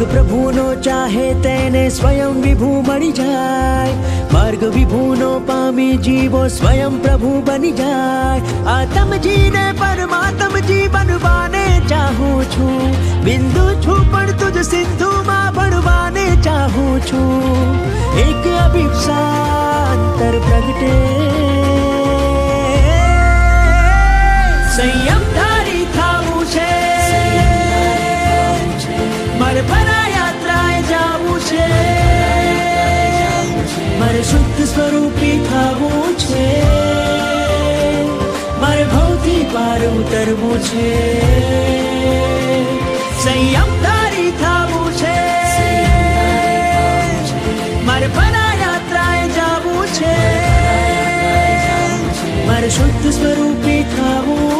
માર્ગ પ્રભુનો ચાહે તેને સ્વયં વિભુ મળી જાય માર્ગ વિભુનો પામી જીવો સ્વયં પ્રભુ બની જાય આતમજીને પરમાત્મજી બનવાને ચાહું છું બિંદુ છું પણ તુજ સિંધુમાં ભણવાને ચાહું છું એક અભિપ્સા અંતર પ્રગટે સંયમ ધારી થાવું શુદ્ધ સ્વરૂપી થવું છે. મારે ભવથી પાર ઉતરવું છે. સંયમ ધારી થવું છે. મારે પરાયાત્રાએ જવું છે. મારે શુદ્ધ સ્વરૂપી થવું